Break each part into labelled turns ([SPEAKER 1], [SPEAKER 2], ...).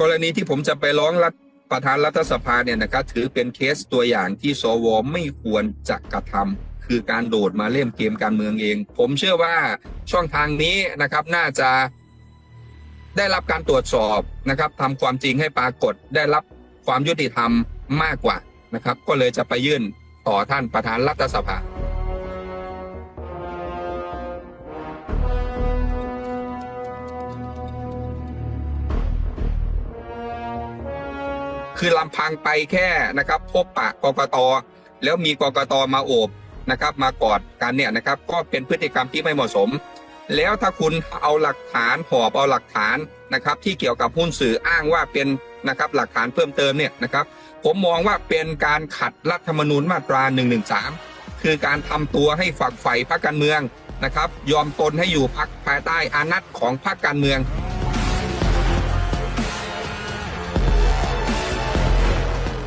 [SPEAKER 1] กรณีที่ผมจะไปร้องรัฐประธานรัฐสภาเนี่ยนะครับถือเป็นเคสตัวอย่างที่สวไม่ควรจะกระทำคือการโดดมาเล่นเกมการเมืองเอง ผมเชื่อว่าช่องทางนี้นะครับน่าจะได้รับการตรวจสอบนะครับทำความจริงให้ปรากฏได้รับความยุติธรรมมากกว่านะครับ ก็เลยจะไปยื่นต่อท่านประธานรัฐสภา คือลำพังไปแค่นะครับพบปะกกตแล้วมีกกตมาโอบนะครับ มากอดกันเนี่ยนะครับ ก็เป็นพฤติกรรมที่ไม่เหมาะสม แล้วถ้าคุณเอาหลักฐานหอบเอาหลักฐานนะครับ ที่เกี่ยวกับหุ้นสื่ออ้างว่าเป็นนะครับหลักฐานเพิ่มเติมเนี่ยนะครับ ผมมองว่าเป็นการขัดรัฐธรรมนูญมาตรา1นึคือการทำตัวให้ฝักใฝ่พรรคการเมืองนะครับ ยอมตนให้อยู่พักภายใต้อานัตของพรรคการเมือง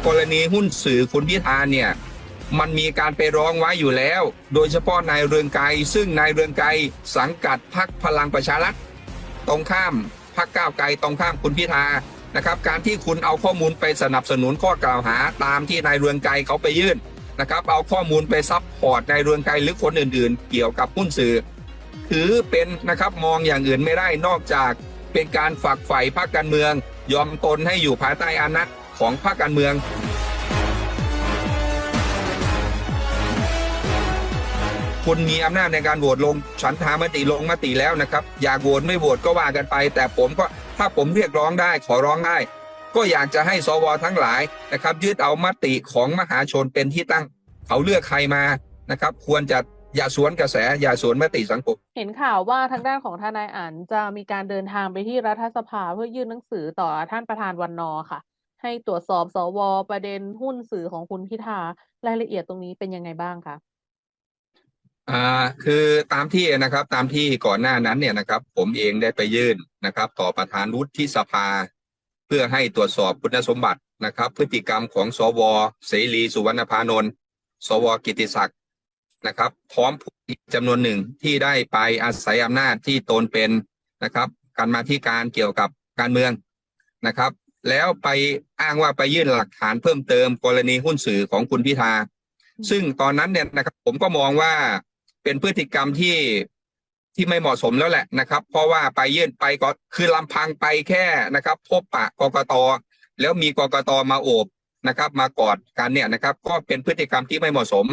[SPEAKER 1] กรณีหุ้นสื่อคุณพิธาเนี่ยมันมีการไปร้องไว้อยู่แล้ว โดยเฉพาะนายเรืองไกรซึ่งนายเรืองไกรสังกัดพรรคพลังประชารัฐตรงข้ามพรรคก้าวไกลตรงข้ามคุณพิธานะครับ การที่คุณเอาข้อมูลไปสนับสนุนข้อกล่าวหาตามที่นายเรืองไกรเขาไปยื่นนะครับเอาข้อมูลไปซับพอร์ตนายเรืองไกรหรือคนอื่น ๆ เกี่ยวกับหุ้นสื่อถือเป็นนะครับมองอย่างอื่นไม่ได้นอกจากเป็นการฝักใฝ่พรรคการเมือง ยอมตนให้อยู่ภายใต้อานัต ของพรรคการเมือง คุณมีอำนาจในการโหวตลง ฉันทามติลงมติแล้วนะครับ อยากโหวตไม่โหวตก็ว่ากันไป แต่ผมก็ถ้าผมเรียกร้องได้ขอร้องได้ ก็อยากจะให้สวทั้งหลายนะครับยึดเอามติของมหาชนเป็นที่ตั้ง เขาเลือกใครมานะครับ ควรจะอย่าสวนกระแส อย่าสวนมติสังคม
[SPEAKER 2] เห็นข่าวว่าทางด้านของทนายอันจะมีการเดินทางไปที่รัฐสภาเพื่อยื่นหนังสือต่อท่านประธานวันนอค่ะ ให้ตรวจสอบสวประเด็นหุ้นสื่อของคุณพิธารายละเอียดตรงนี้เป็นยังไงบ้างคะ
[SPEAKER 1] อ่าคือตามที่นะครับตามที่ก่อนหน้านั้นเนี่ยนะครับ ผมเองได้ไปยื่นนะครับ ต่อประธานวุฒิสภา เพื่อให้ตรวจสอบคุณสมบัตินะครับ พฤติกรรมของสวเสรีสุวรรณพานนท์สวกิติศักดิ์นะครับ พร้อมผู้อีกจำนวนหนึ่งที่ได้ไปอาศัยอำนาจที่ตนเป็นนะครับ การมาที่การเกี่ยวกับการเมืองนะครับ แล้วไปอ้างว่าไปยื่นหลักฐานเพิ่มเติมกรณีหุ้นสื่อของคุณพิธา ซึ่งตอนนั้นเนี่ยนะครับ ผมก็มองว่าเป็นพฤติกรรมที่ที่ไม่เหมาะสมแล้วแหละนะครับ เพราะว่าไปยื่นไปก็คือลำพังไปแค่นะครับ พบปะกกตแล้วมีกกตมาโอบนะครับ มากอดกันเนี่ยนะครับ ก็เป็นพฤติกรรมที่ไม่เหมาะสม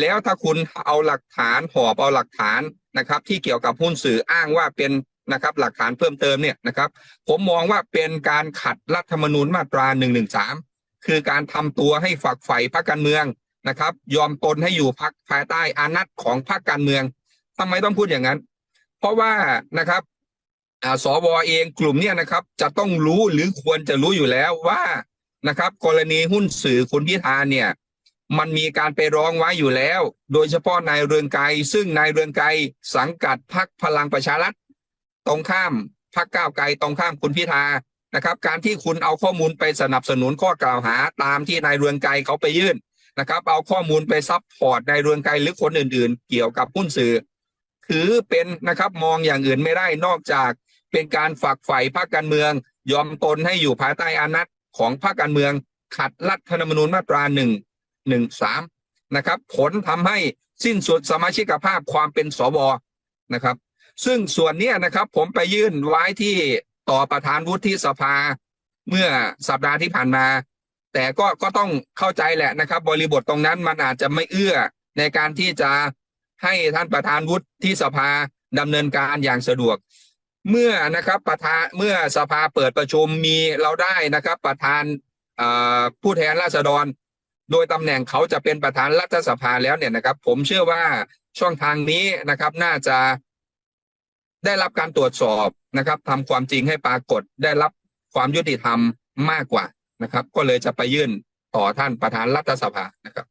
[SPEAKER 1] แล้วถ้าคุณเอาหลักฐานหอบเอาหลักฐานนะครับ ที่เกี่ยวกับหุ้นสื่ออ้างว่าเป็น นะครับหลักฐานเพิ่มเติมเนี่ยนะครับผมมองว่าเป็นการขัดรัฐธรรมนูญมาตรา1นึคือการทำตัวให้ฝักใฝ่พรรคการเมืองนะครับ ยอมตนให้อยู่พักภายใต้อานัตของพรรคการเมืองทำไมต้องพูดอย่างนั้น เพราะว่านะครับอ่าสวเองกลุ่มเนี่ยนะครับ จะต้องรู้หรือควรจะรู้อยู่แล้วว่านะครับ กรณีหุ้นสื่อคุณพิธาเนี่ย มันมีการไปร้องไว้อยู่แล้ว โดยเฉพาะนายเรืองไกรซึ่งนายเรืองไกรสังกัดพรรคพลังประชารัฐ ตรงข้ามพรรคก้าวไกลตรงข้ามคุณพิธานะครับ การที่คุณเอาข้อมูลไปสนับสนุนข้อกล่าวหาตามที่นายเรืองไกรเขาไปยื่นนะครับ เอาข้อมูลไปซับพอร์ตนายเรืองไกรหรือคนอื่น ๆ เกี่ยวกับหุ้นสื่อถือเป็นนะครับมองอย่างอื่นไม่ได้นอกจากเป็นการฝักใฝ่พรรคการเมือง ยอมตนให้อยู่ภายใต้อานัตของพรรคการเมือง ขัดรัฐธรรมนูญมาตราหนึ่งหนึ่งสามนะครับ ผลทำให้สิ้นสุดสมาชิกภาพความเป็นสวนะครับ ซึ่งส่วนนี้นะครับ ผมไปยื่นไว้ที่ต่อประธานวุฒิสภาเมื่อสัปดาห์ที่ผ่านมา แต่ก็ก็ต้องเข้าใจแหละนะครับ บริบทตรงนั้นมันอาจจะไม่เอื้อในการที่จะให้ท่านประธานวุฒิสภาดำเนินการอย่างสะดวก เมื่อนะครับประธานเมื่อสภาเปิดประชุมมีเราได้นะครับ ประธานผู้แทนราษฎร โดยตำแหน่งเขาจะเป็นประธานรัฐสภาแล้วเนี่ยนะครับ ผมเชื่อว่าช่องทางนี้นะครับ น่าจะ ได้รับการตรวจสอบนะครับทำความจริงให้ปรากฏ ได้รับความยุติธรรมมากกว่านะครับ ก็เลยจะไปยื่นต่อท่านประธานรัฐสภานะครับ